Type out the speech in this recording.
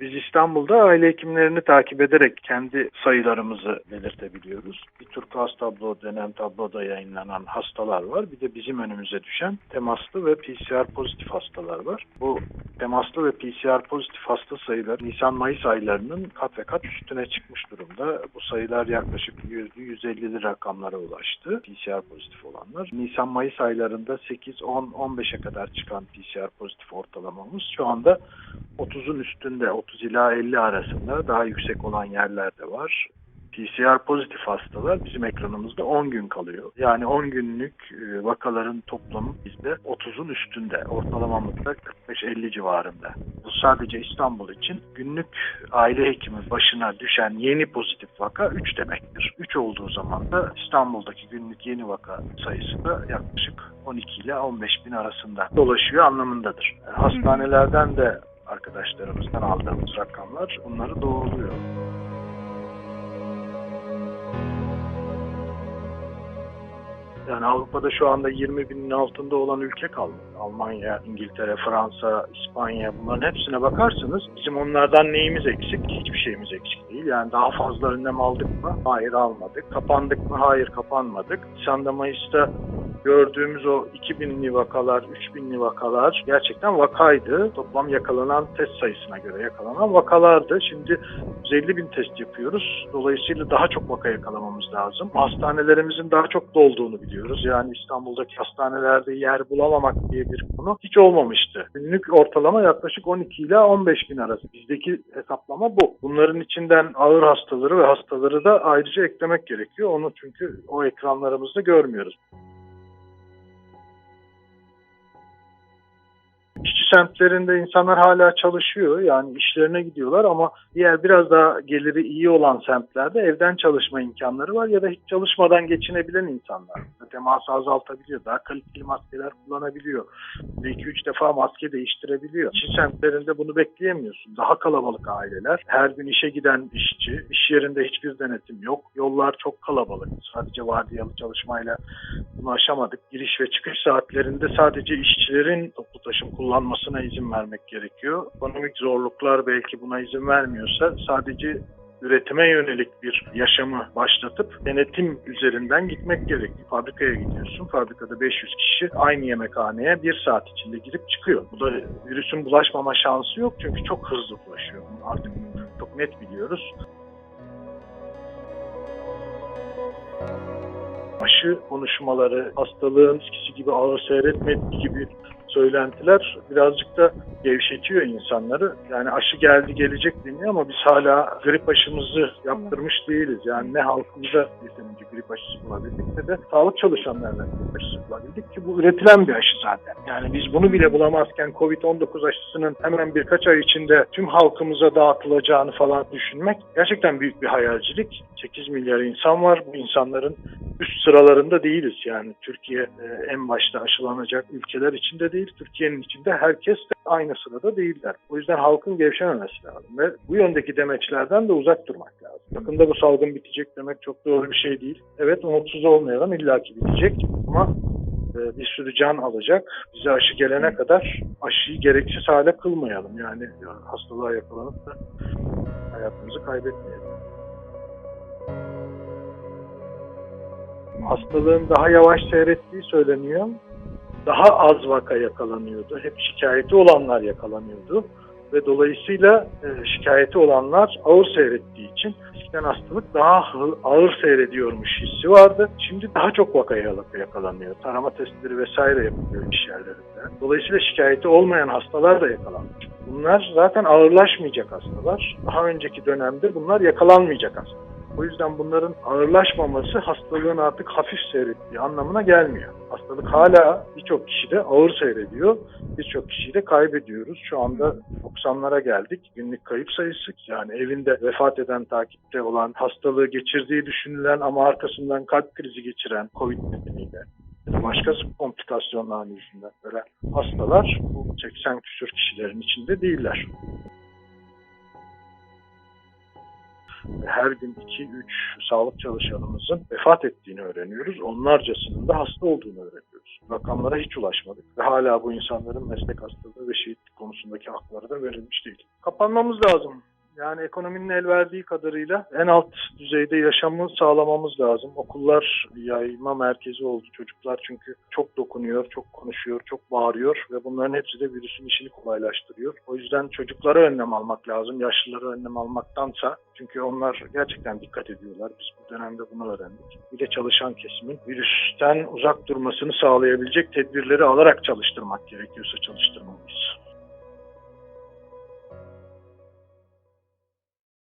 Biz İstanbul'da aile hekimlerini takip ederek kendi sayılarımızı belirtebiliyoruz. Bir turkuaz tablo denen tabloda yayınlanan hastalar var. Bir de bizim önümüze düşen temaslı ve PCR pozitif hastalar var. Bu temaslı ve PCR pozitif hasta sayıları Nisan-Mayıs aylarının kat ve kat üstüne çıkmış durumda. Bu sayılar yaklaşık 100-150'li rakamlara ulaştı. PCR pozitif olanlar. Nisan-Mayıs aylarında 8, 10, 15'e kadar çıkan PCR pozitif ortalamamız şu anda 30'un üstünde, 30 ila 50 arasında daha yüksek olan yerler de var. PCR pozitif hastalar bizim ekranımızda 10 gün kalıyor. Yani 10 günlük e, vakaların toplamı bizde 30'un üstünde. Ortalamamızda 45-50 civarında. Bu sadece İstanbul için günlük aile hekimi başına düşen yeni pozitif vaka 3 demektir. 3 olduğu zaman da İstanbul'daki günlük yeni vaka sayısı da yaklaşık 12 ile 15 bin arasında dolaşıyor anlamındadır. Hastanelerden de arkadaşlarımızdan aldığımız rakamlar bunları doğruluyor. Yani Avrupa'da şu anda 20 binin altında olan ülke kalmadı. Almanya, İngiltere, Fransa, İspanya bunların hepsine bakarsınız bizim onlardan neyimiz eksik? Hiçbir şeyimiz eksik değil. Yani daha fazla önlem aldık mı? Hayır almadık. Kapandık mı? Hayır kapanmadık. Nisan'da Mayıs'ta gördüğümüz o 2000'li vakalar, 3000'li vakalar gerçekten vakaydı. Toplam yakalanan test sayısına göre yakalanan vakalardı. Şimdi 150 bin test yapıyoruz. Dolayısıyla daha çok vaka yakalamamız lazım. Hastanelerimizin daha çok dolduğunu biliyoruz. Yani İstanbul'daki hastanelerde yer bulamamak diye bir konu hiç olmamıştı. Günlük ortalama yaklaşık 12 ile 15 bin arası. Bizdeki hesaplama bu. Bunların içinden ağır hastaları ve hastaları da ayrıca eklemek gerekiyor. Onu çünkü o ekranlarımızda görmüyoruz. Semtlerinde insanlar hala çalışıyor. Yani işlerine gidiyorlar ama diğer biraz daha geliri iyi olan semtlerde evden çalışma imkanları var ya da hiç çalışmadan geçinebilen insanlar. Teması azaltabiliyor. Daha kaliteli maskeler kullanabiliyor. 2-3 defa maske değiştirebiliyor. İşçi semtlerinde bunu bekleyemiyorsun. Daha kalabalık aileler. Her gün işe giden işçi. iş yerinde hiçbir denetim yok. Yollar çok kalabalık. Sadece vardiyalı çalışmayla bunu aşamadık. Giriş ve çıkış saatlerinde sadece işçilerin toplu taşım kullanmasına izin vermek gerekiyor. Ekonomik zorluklar belki buna izin vermiyorsa sadece üretime yönelik bir yaşamı başlatıp denetim üzerinden gitmek gerekiyor. Fabrikaya gidiyorsun. Fabrikada 500 kişi aynı yemekhaneye bir saat içinde girip çıkıyor. Bu da virüsün bulaşmama şansı yok çünkü çok hızlı bulaşıyor. Artık çok net biliyoruz. aşı konuşmaları, hastalığın eskisi gibi ağır seyretmediği gibi söylentiler birazcık da gevşetiyor insanları. Yani aşı geldi gelecek deniyor ama biz hala grip aşımızı yaptırmış değiliz. Yani ne halkımıza yeterince grip aşısı bulabildik ne de sağlık çalışanlarına grip aşısı bulabildik ki bu üretilen bir aşı zaten. Yani biz bunu bile bulamazken Covid-19 aşısının hemen birkaç ay içinde tüm halkımıza dağıtılacağını falan düşünmek gerçekten büyük bir hayalcilik. 8 milyar insan var. Bu insanların üst sıralarında değiliz yani. Türkiye e, en başta aşılanacak ülkeler içinde değil, Türkiye'nin içinde herkes de aynı sırada değiller. O yüzden halkın gevşememesi lazım ve bu yöndeki demeçlerden de uzak durmak lazım. Yakında bu salgın bitecek demek çok doğru bir şey değil. Evet umutsuz olmayalım illaki bitecek ama e, bir sürü can alacak. Bize aşı gelene kadar aşıyı gereksiz hale kılmayalım. Yani ya, hastalığa yakalanıp da hayatımızı kaybetmeyelim. Hastalığın daha yavaş seyrettiği söyleniyor. Daha az vaka yakalanıyordu. Hep şikayeti olanlar yakalanıyordu. Ve dolayısıyla e, şikayeti olanlar ağır seyrettiği için eskiden hastalık daha ağır seyrediyormuş hissi vardı. Şimdi daha çok vaka yak- yakalanıyor. Tarama testleri vesaire yapılıyor iş yerlerinde. Dolayısıyla şikayeti olmayan hastalar da yakalanmış. Bunlar zaten ağırlaşmayacak hastalar. Daha önceki dönemde bunlar yakalanmayacak hastalar. O yüzden bunların ağırlaşmaması hastalığın artık hafif seyrettiği anlamına gelmiyor. Hastalık hala birçok kişide ağır seyrediyor. Birçok kişiyi de kaybediyoruz. Şu anda 90'lara geldik. Günlük kayıp sayısı yani evinde vefat eden takipte olan hastalığı geçirdiği düşünülen ama arkasından kalp krizi geçiren COVID nedeniyle başka komplikasyonların yüzünden böyle hastalar bu 80 küsur kişilerin içinde değiller. Her gün 2-3 sağlık çalışanımızın vefat ettiğini öğreniyoruz. Onlarcasının da hasta olduğunu öğreniyoruz. Rakamlara hiç ulaşmadık ve hala bu insanların meslek hastalığı ve şehitlik konusundaki hakları da verilmiş değil. Kapanmamız lazım. Yani ekonominin el verdiği kadarıyla en alt düzeyde yaşamı sağlamamız lazım. Okullar yayma merkezi oldu. Çocuklar çünkü çok dokunuyor, çok konuşuyor, çok bağırıyor ve bunların hepsi de virüsün işini kolaylaştırıyor. O yüzden çocuklara önlem almak lazım, yaşlılara önlem almaktansa. Çünkü onlar gerçekten dikkat ediyorlar. Biz bu dönemde bunu öğrendik. Bir de çalışan kesimin virüsten uzak durmasını sağlayabilecek tedbirleri alarak çalıştırmak gerekiyorsa çalıştırmalıyız.